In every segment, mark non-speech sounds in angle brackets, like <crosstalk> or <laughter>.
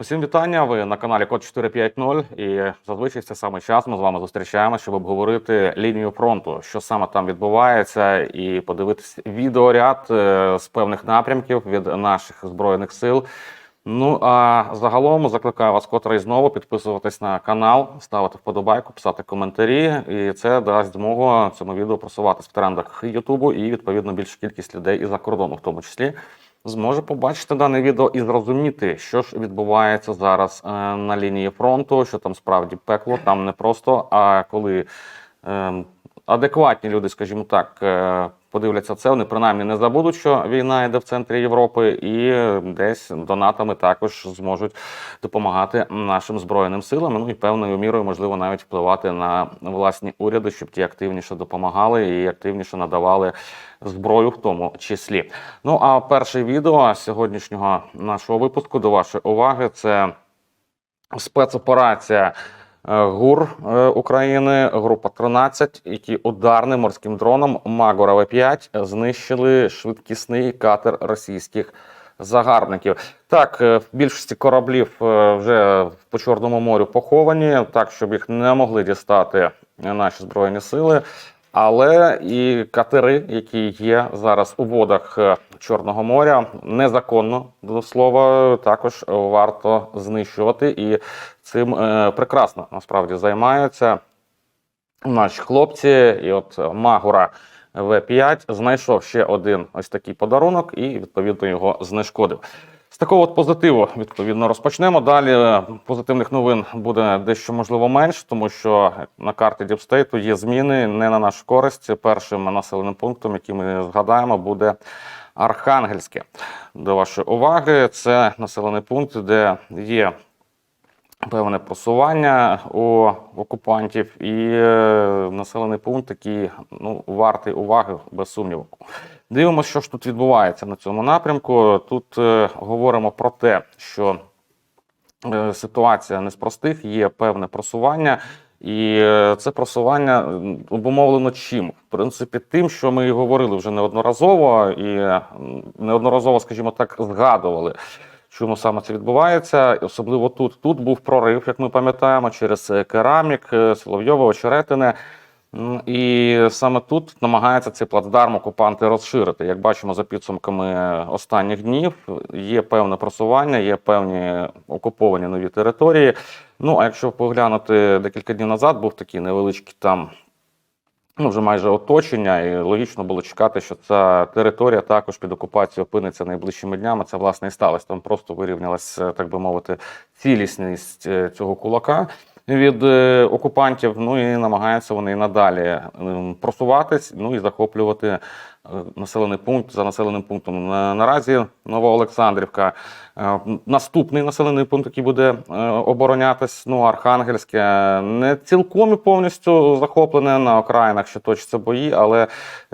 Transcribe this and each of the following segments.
Усім вітання. Ви на каналі Код 450 і зазвичай це саме час. Ми з вами зустрічаємося, щоб обговорити лінію фронту, що саме там відбувається, і подивитися відеоряд е, з певних напрямків від наших збройних сил. Ну а загалом закликаю вас котре знову підписуватись на канал, ставити вподобайку, писати коментарі, і це дасть змогу цьому відео просуватись в трендах Ютубу і відповідно більша кількість людей і за кордону, в тому числі зможе побачити дане відео і зрозуміти, що ж відбувається зараз е, на лінії фронту, що там справді пекло, там не просто. А коли е, адекватні люди, скажімо так, е, подивляться це, вони принаймні не забудуть, що війна йде в центрі Європи, і десь донатами також зможуть допомагати нашим збройним силам. Ну і певною мірою можливо навіть впливати на власні уряди, щоб ті активніше допомагали і активніше надавали зброю, в тому числі. Ну а перше відео сьогоднішнього нашого випуску до вашої уваги це спецоперація. Е, ГУР е, України, група 13, які ударним морським дроном Магора В5 знищили швидкісний катер російських загарбників. Так, е, в більшості кораблів е, вже по Чорному морю поховані, так щоб їх не могли дістати наші збройні сили. Але і катери, які є зараз у водах е, Чорного моря, незаконно до слова, також варто знищувати, і цим е, прекрасно насправді займаються наші хлопці. І от Магура В5 знайшов ще один ось такий подарунок і відповідно його знешкодив. З такого от позитиву відповідно розпочнемо. Далі е, позитивних новин буде дещо можливо менш, тому що на карті Діпстейту є зміни не на нашу користь. Першим населеним пунктом, який ми згадаємо, буде Архангельське. До вашої уваги, це населений пункт, де є певне просування у окупантів, і е, населений пункт, який ну, вартий уваги без сумніву. Дивимося, що ж тут відбувається на цьому напрямку. Тут е, говоримо про те, що е, ситуація не з простих, є певне просування. І е, це просування обумовлено чим? В принципі, тим, що ми і говорили вже неодноразово, і неодноразово, скажімо так, згадували. Чому саме це відбувається? Особливо тут. Тут був прорив, як ми пам'ятаємо, через е, керамік, е, Соловйове, Очеретине. І саме тут намагаються цей плацдарм окупанти розширити. Як бачимо за підсумками останніх днів, є певне просування, є певні окуповані нові території. Ну а якщо поглянути декілька днів назад, був такий невеличкий там. Ну, вже майже оточення, і логічно було чекати, що ця територія також під окупацією опиниться найближчими днями. Це власне і сталося. Там просто вирівнялася, так би мовити, цілісність е, цього кулака від е, окупантів. Ну і намагаються вони надалі ем, просуватись, ну і захоплювати е, населений пункт за населеним пунктом. Наразі Новоолександрівка. Е, Наступний населений пункт, який буде е, оборонятись, ну Архангельське, не цілком і повністю захоплене на окраїнах, що точаться бої, але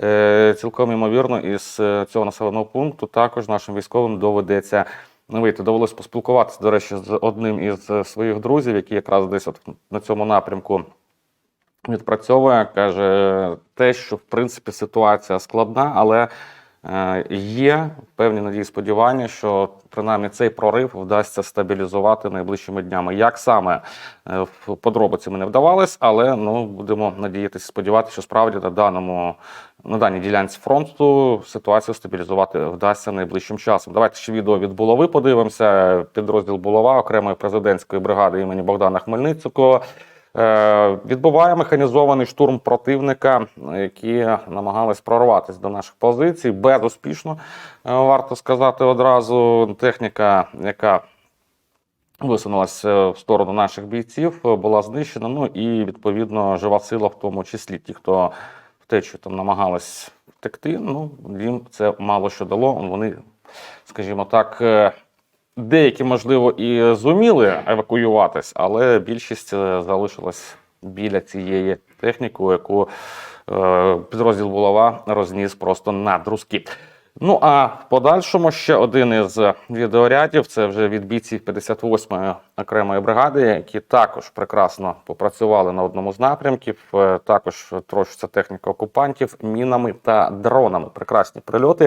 е, цілком ймовірно, із е, цього населеного пункту також нашим військовим доведеться вийти. Довелось поспілкуватися, до речі, з одним із е, своїх друзів, який якраз десь от на цьому напрямку відпрацьовує, каже те, що в принципі ситуація складна, але е, є певні надії сподівання, що принаймні цей прорив вдасться стабілізувати найближчими днями. Як саме е, в подробиці ми не вдавалось, але ну будемо надіятися, сподіватися, що справді на даному на даній ділянці фронту ситуацію стабілізувати вдасться найближчим часом. Давайте ще відео від булави подивимося. Підрозділ булава окремої президентської бригади імені Богдана Хмельницького. Е, Відбуває механізований штурм противника, які намагались прорватися до наших позицій безуспішно. е, Варто сказати одразу. Техніка, яка висунулася в сторону наших бійців, е, була знищена. Ну і відповідно жива сила, в тому числі ті, хто втечу там намагались втекти. Ну їм це мало що дало. Вони, скажімо так. е, Деякі, можливо, і зуміли евакуюватись, але більшість е, залишилась біля цієї техніки, яку е, підрозділ булава розніс просто на друзки. Ну а в подальшому ще один із відеорядів це вже від бійців 58-ї окремої бригади, які також прекрасно попрацювали на одному з напрямків. Е, Також трощиться техніка окупантів мінами та дронами. Прекрасні прильоти.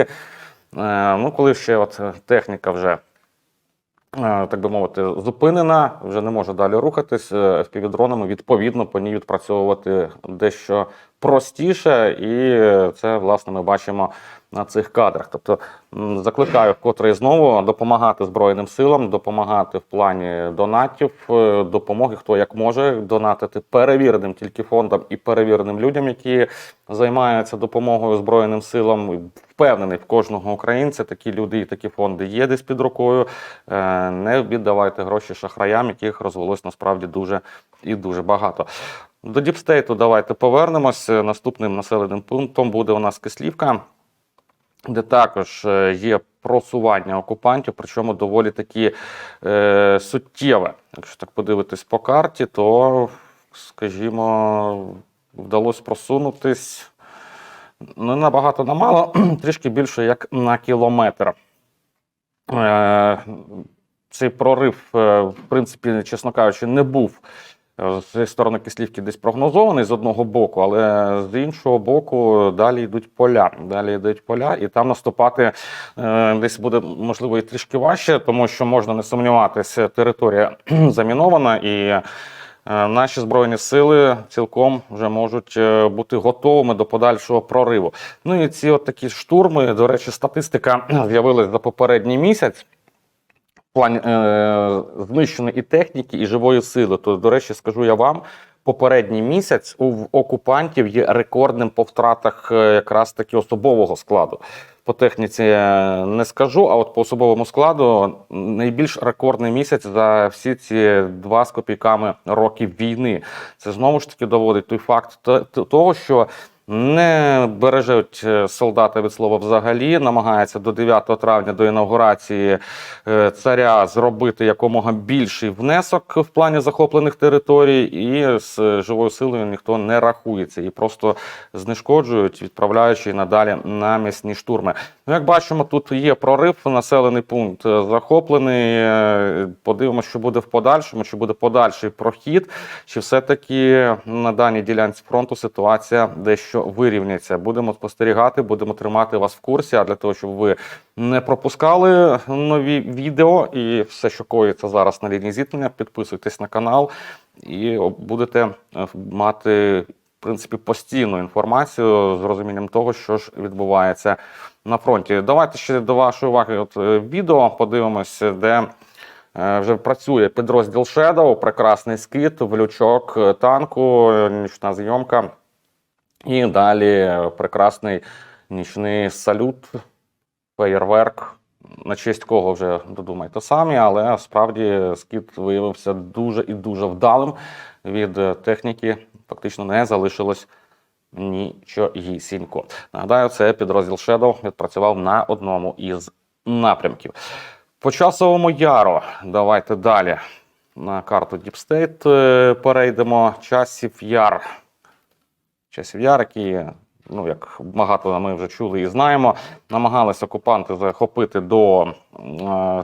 Е, Ну, коли ще от техніка вже е, так би мовити, зупинена, вже не може далі рухатись е, FPV-дронами, відповідно по ній відпрацьовувати дещо простіше, і це власне ми бачимо на цих кадрах. Тобто закликаю вкотре знову допомагати Збройним силам, допомагати в плані донатів, е, допомоги, хто як може донатити перевіреним тільки фондам і перевіреним людям, які займаються допомогою Збройним силам. Впевнений в кожного українця такі люди і такі фонди є десь під рукою. Е, Не віддавайте гроші шахраям, яких розвелось насправді дуже і дуже багато. До Діпстейту давайте повернемось. Наступним населеним пунктом буде у нас Кислівка, де також е, є просування окупантів, причому доволі такі е, суттєве. Якщо так подивитись по карті, то, скажімо, вдалося просунутись не набагато на мало, <clears throat> трішки більше як на кілометр. Е, цей прорив, е, в принципі, чесно кажучи, не був зі сторони Кислівки десь прогнозований з одного боку, але з іншого боку далі йдуть поля. Далі йдуть поля, і там наступати е, десь буде можливо і трішки важче, тому що можна не сумніватися, територія <clears throat> замінована і. е, Наші збройні сили цілком вже можуть е, бути готовими до подальшого прориву. Ну і ці от такі штурми, до речі, статистика <clears throat> з'явилась за попередній місяць плані е, знищеної і техніки, і живої сили. То, до речі, скажу я вам, попередній місяць у окупантів є рекордним по втратах е, якраз таки особового складу. По техніці е, не скажу, а от по особовому складу найбільш рекордний місяць за всі ці два з копійками років війни. Це знову ж таки доводить той факт того, що не бережуть е, солдата від слова взагалі, намагаються до 9 травня до інаугурації е, царя зробити якомога більший внесок в плані захоплених територій, і з живою силою ніхто не рахується і просто знешкоджують, відправляючи надалі на місні штурми. Ну, як бачимо, тут є прорив, населений пункт е, захоплений. Е, Подивимося, що буде в подальшому, чи буде подальший прохід, чи все-таки на даній ділянці фронту ситуація дещо вирівняється. Будемо спостерігати, будемо тримати вас в курсі. А для того, щоб ви не пропускали нові відео і все, що коїться зараз на лінії зіткнення, підписуйтесь на канал і будете е, мати в принципі постійну інформацію з розумінням того, що ж відбувається на фронті. Давайте ще до вашої уваги. От е, відео подивимося, де е, вже працює підрозділ Shadow, прекрасний скид, влючок танку, нічна зйомка. І далі прекрасний нічний салют, феєрверк. На честь кого вже додумайте самі, але справді скид виявився дуже і дуже вдалим. Від техніки фактично не залишилось нічогісінько. Нагадаю, це підрозділ Shadow відпрацював на одному із напрямків. По часовому яру давайте далі на карту Deep State е, перейдемо. Часів яр. Часів яр, які, ну як багато ми вже чули і знаємо, намагалися окупанти захопити до е,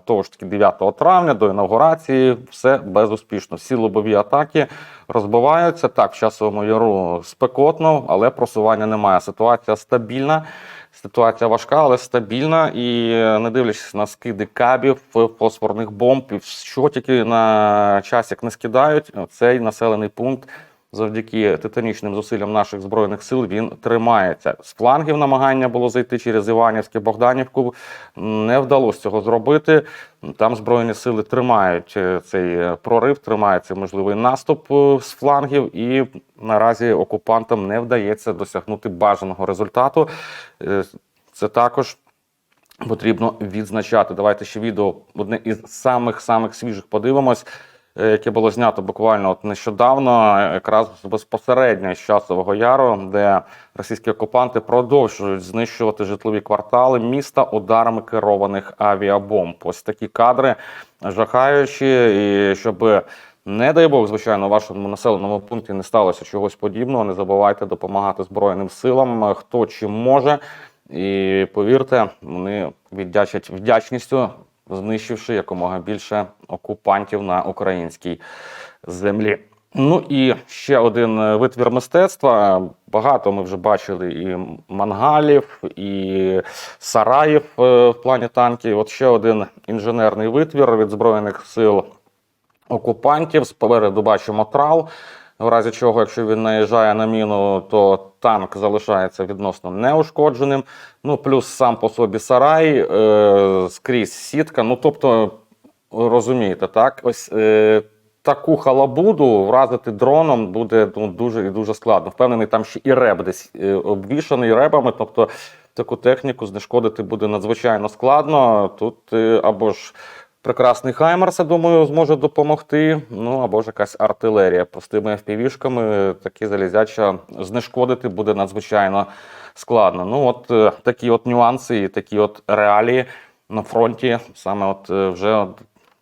того ж таки 9 травня, до інаугурації. Все безуспішно. Всі лобові атаки розбиваються. Так, в часовому яру спекотно, але просування немає. Ситуація стабільна. Ситуація важка, але стабільна. І не дивлячись на скиди кабів, фосфорних бомб, що тільки на часик не скидають, цей населений пункт завдяки титанічним зусиллям наших збройних сил він тримається. З флангів намагання було зайти через Іванівське Богданівку. Не вдалося цього зробити. Там збройні сили тримають е, цей е, прорив, тримають цей можливий наступ е, з флангів, і наразі окупантам не вдається досягнути бажаного результату. Це також. Потрібно відзначати. Давайте ще відео одне із самих самих свіжих подивимось, яке було знято буквально от нещодавно, е, якраз безпосередньо з часового яру, де російські окупанти продовжують знищувати житлові квартали міста ударами керованих авіабомб. Ось такі кадри жахаючі, і щоб. Не дай Бог, звичайно, у вашому населеному пункті не сталося чогось подібного. Не забувайте допомагати Збройним силам, хто чим може. І повірте, вони віддячать вдячністю, знищивши якомога більше окупантів на українській землі. Ну і ще один е, витвір мистецтва. Багато ми вже бачили і мангалів, і сараїв е, в плані танків. От ще один інженерний витвір від Збройних сил окупантів. Спереду бачимо трал. В разі чого, якщо він наїжджає на міну, то танк залишається відносно неушкодженим. Ну, плюс сам по собі сарай, е, скрізь сітка. Ну, тобто, розумієте, так? Ось е, таку халабуду вразити дроном буде ну, дуже і дуже складно. Впевнений, там ще і реб десь е, обвішаний ребами. Тобто таку техніку знешкодити буде надзвичайно складно. Тут е, або ж прекрасний Хаймерс, я думаю, зможе допомогти. Ну або ж якась артилерія. Простими FPV-шками такі залізяча знешкодити буде надзвичайно складно. Ну, от е, такі от нюанси і такі от реалії на фронті, саме от е, вже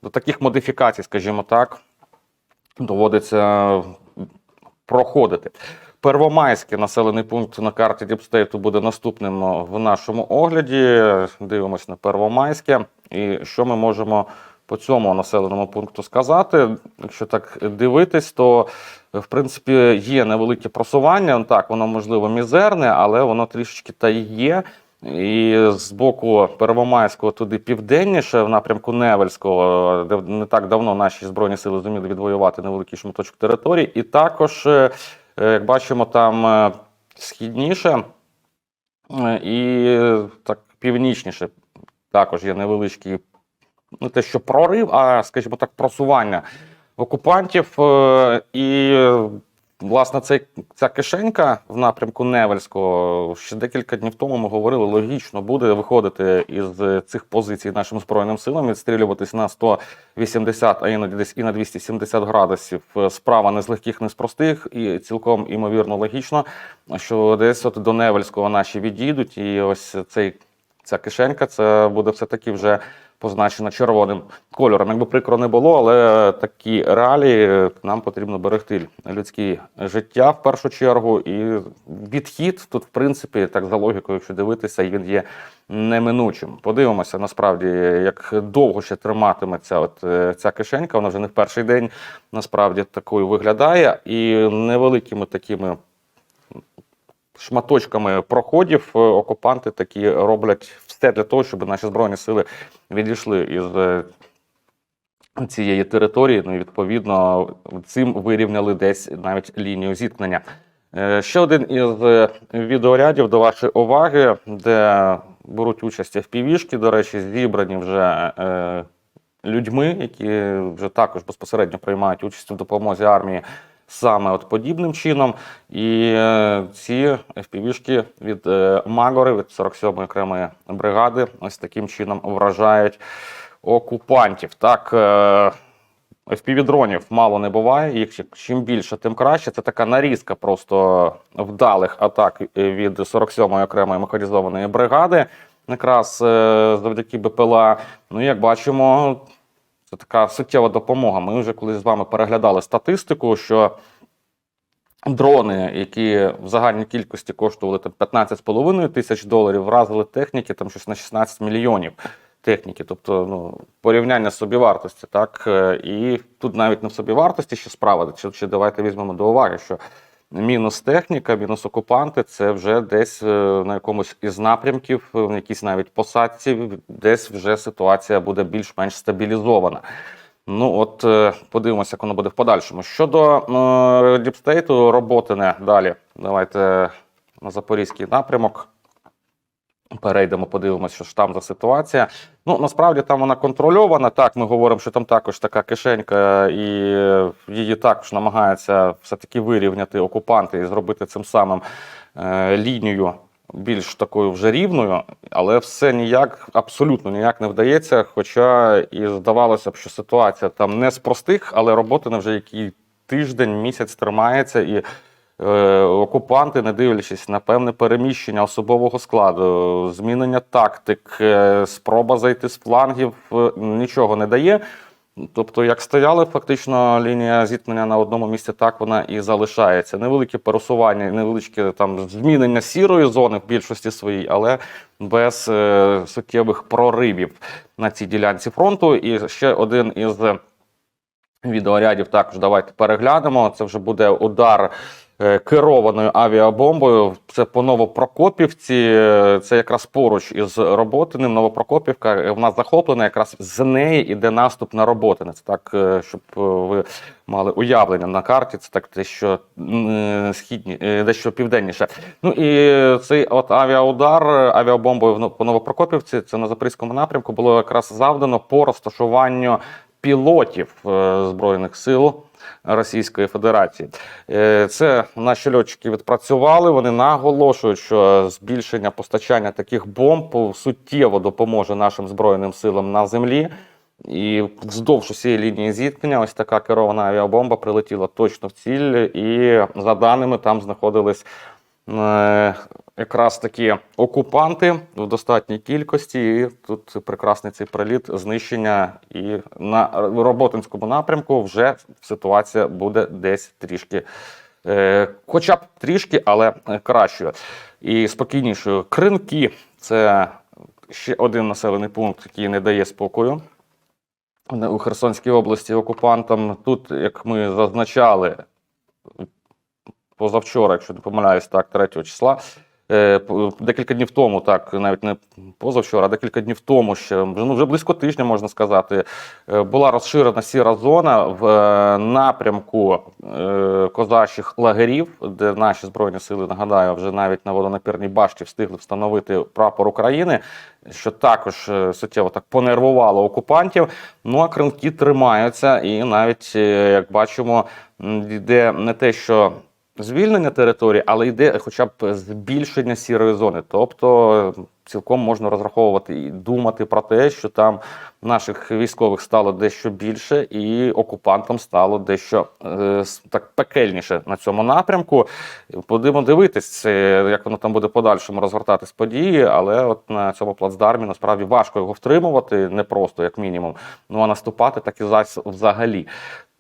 до таких модифікацій, скажімо так, доводиться проходити. Первомайський населений пункт на карті Діпстейту буде наступним в нашому огляді. Дивимось на Первомайське. І що ми можемо по цьому населеному пункту сказати? Якщо так дивитись, то в принципі є невелике просування. Так, воно можливо мізерне, але воно трішечки та є. І з боку Первомайського туди південніше, в напрямку Невельського, де не так давно наші збройні сили зуміли відвоювати невеликий шматочок території. І також, е, е, як бачимо, там е, східніше е, і е, так північніше також є невеличкий, не те, що прорив, а, скажімо так, просування окупантів. Е, І, е, власне, цей, ця кишенька в напрямку Невельського ще декілька днів тому ми говорили, логічно буде виходити із цих позицій нашим Збройним силам, відстрілюватись на 180, а іноді десь і на 270 градусів. Справа не з легких, не з простих, і цілком імовірно логічно, що десь от до Невельського наші відійдуть, і ось цей ця кишенька це буде все-таки вже позначена червоним кольором. Якби прикро не було, але такі реалії нам потрібно берегти людське життя в першу чергу. І відхід тут, в принципі, так за логікою, якщо дивитися, він є неминучим. Подивимося насправді, як довго ще триматиметься от е, ця кишенька. Вона вже не в перший день насправді такою виглядає, і невеликими такими шматочками проходів е, окупанти такі роблять все для того, щоб наші збройні сили відійшли із е, цієї території. Ну і відповідно цим вирівняли десь навіть лінію зіткнення. Е, Ще один із відеорядів до вашої уваги, де беруть участь FPV-шки, до речі, зібрані вже людьми, які вже також безпосередньо приймають участь у допомозі армії саме от подібним чином. І е, ці FPV-шки від е, Магори, від 47-ї окремої бригади, ось таким чином вражають окупантів. Так, е, FPV-дронів мало не буває. Їх чим- більше, тим краще. Це така нарізка просто вдалих атак від 47-ї окремої механізованої бригади. Якраз е, завдяки БПЛА. Ну, як бачимо, це така суттєва допомога. Ми вже колись з вами переглядали статистику, що дрони, які в загальній кількості коштували там 15,5 тисяч доларів, вразили техніки там щось на 16 мільйонів техніки. Тобто, ну, порівняння собівартості, так. Е, І тут навіть не в собівартості ще справа, чи, чи давайте візьмемо до уваги, що мінус техніка, мінус окупанти це вже десь е, на якомусь із напрямків, в на якійсь навіть посадці, десь вже ситуація буде більш-менш стабілізована. Ну, от е, подивимося, як воно буде в подальшому. Щодо е, діпстейту, роботи не далі. Давайте на запорізький напрямок. Перейдемо, подивимося, що ж там за ситуація. Ну, насправді там вона контрольована. Так, ми говоримо, що там також така кишенька, і її також намагаються все-таки вирівняти окупанти і зробити цим самим е, лінію більш такою вже рівною, але все ніяк, абсолютно ніяк не вдається. Хоча і здавалося б, що ситуація там не з простих, але робота не вже який тиждень, місяць тримається і. Е, окупанти, не дивлячись на певне переміщення особового складу, змінення тактик, е, спроба зайти з флангів е, нічого не дає. Тобто, як стояли, фактично лінія зіткнення на одному місці, так вона і залишається. Невелике пересування, невеличке там змінення сірої зони в більшості своїй, але без е, суттєвих проривів на цій ділянці фронту. І ще один із відеорядів також давайте переглянемо. Це вже буде удар керованою авіабомбою. Це по Новопрокопівці. Е, Це якраз поруч із Роботиним. Новопрокопівка е, в нас захоплена. Якраз з неї іде наступ на Роботине. Це так, е, щоб е, ви мали уявлення на карті. Це так дещо східні, е, дещо південніше. Ну і цей от авіаудар е, авіабомбою по Новопрокопівці. Це на Запорізькому напрямку було якраз завдано по розташуванню пілотів е, Збройних сил Російської Федерації. Е, Це наші льотчики відпрацювали. Вони наголошують, що збільшення постачання таких бомб суттєво допоможе нашим збройним силам на землі. І вздовж усієї лінії зіткнення ось така керована авіабомба прилетіла точно в ціль, і за даними там знаходились е, якраз такі окупанти в достатній кількості. І тут прекрасний цей приліт, знищення. І на Роботинському напрямку вже ситуація буде десь трішки. Е, хоча б трішки, але кращою і спокійнішою. Кринки це ще один населений пункт, який не дає спокою у Херсонській області окупантам. Тут, як ми зазначали, позавчора, якщо не помиляюсь, так, 3 числа. Е, Декілька днів тому, так, навіть не позавчора, а декілька днів тому, ще ну, вже близько тижня, можна сказати, е, була розширена сіра зона в е, напрямку козачих лагерів, де наші збройні сили, нагадаю, вже навіть на водонапірній башті встигли встановити прапор України, що також суттєво так понервувало окупантів. Ну а кринки тримаються, і навіть, як бачимо, йде не те, що звільнення території, але йде хоча б збільшення сірої зони. Тобто цілком можна розраховувати і думати про те, що там наших військових стало дещо більше, і окупантам стало дещо е, так пекельніше на цьому напрямку. Будемо дивитись, е, як воно там буде подальшому розгортатись події, але от на цьому плацдармі насправді важко його втримувати, не просто як мінімум. Ну а наступати так і взагалі.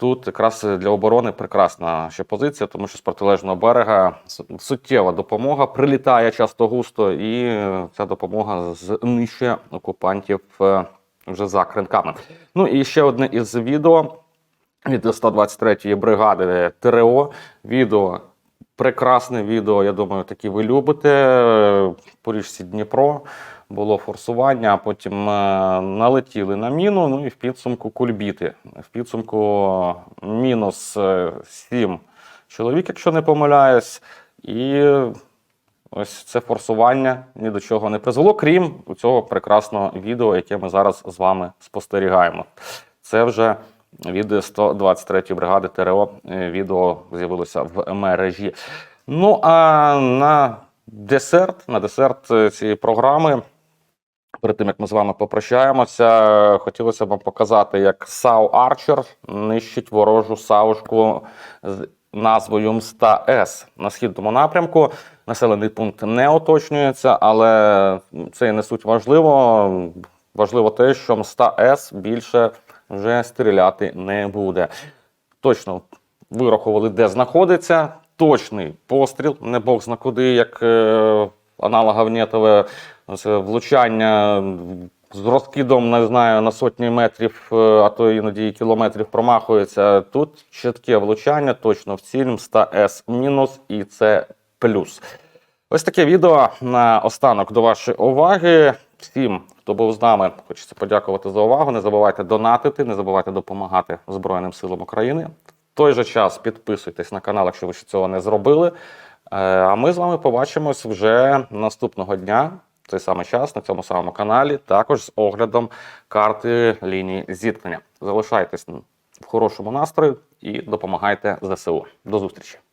Тут якраз для оборони прекрасна ще позиція, тому що з протилежного берега суттєва допомога прилітає часто густо, і ця допомога знищує окупантів е, вже за кринками. Ну і ще одне із відео від 123-ї бригади ТРО. Відео прекрасне відео. Я думаю, такі ви любите. Е, По Дніпро було форсування, а потім е, налетіли на міну. Ну і в підсумку кульбіти. В підсумку мінус 7 чоловік, якщо не помиляюсь. І ось це форсування ні до чого не призвело, крім цього прекрасного відео, яке ми зараз з вами спостерігаємо. Це вже від 123-ї бригади ТРО е, відео з'явилося в мережі. Ну а на десерт, на десерт е, цієї програми. Перед тим як ми з вами попрощаємося, хотілося б вам показати, як САУ Арчер нищить ворожу саушку з назвою Мста С на східному напрямку. Населений пункт не уточнюється, але це і не суть важливо. Важливо те, що Мста С більше вже стріляти не буде. Точно вирахували, де знаходиться. Точний постріл, не бог зна куди, як е, аналога Внєтове, це влучання з розкидом, не знаю, на сотні метрів, е, а то іноді і кілометрів промахується. Тут чітке влучання, точно в ціль, Мста С мінус і це плюс. Ось таке відео на останок до вашої уваги. Всім, хто був з нами, хочеться подякувати за увагу. Не забувайте донатити, не забувайте допомагати Збройним силам України. В той же час підписуйтесь на канал, якщо ви ще цього не зробили. Е, А ми з вами побачимось вже наступного дня, той самий час на цьому самому каналі, також з оглядом карти лінії зіткнення. Залишайтесь в хорошому настрої і допомагайте ЗСУ. До зустрічі!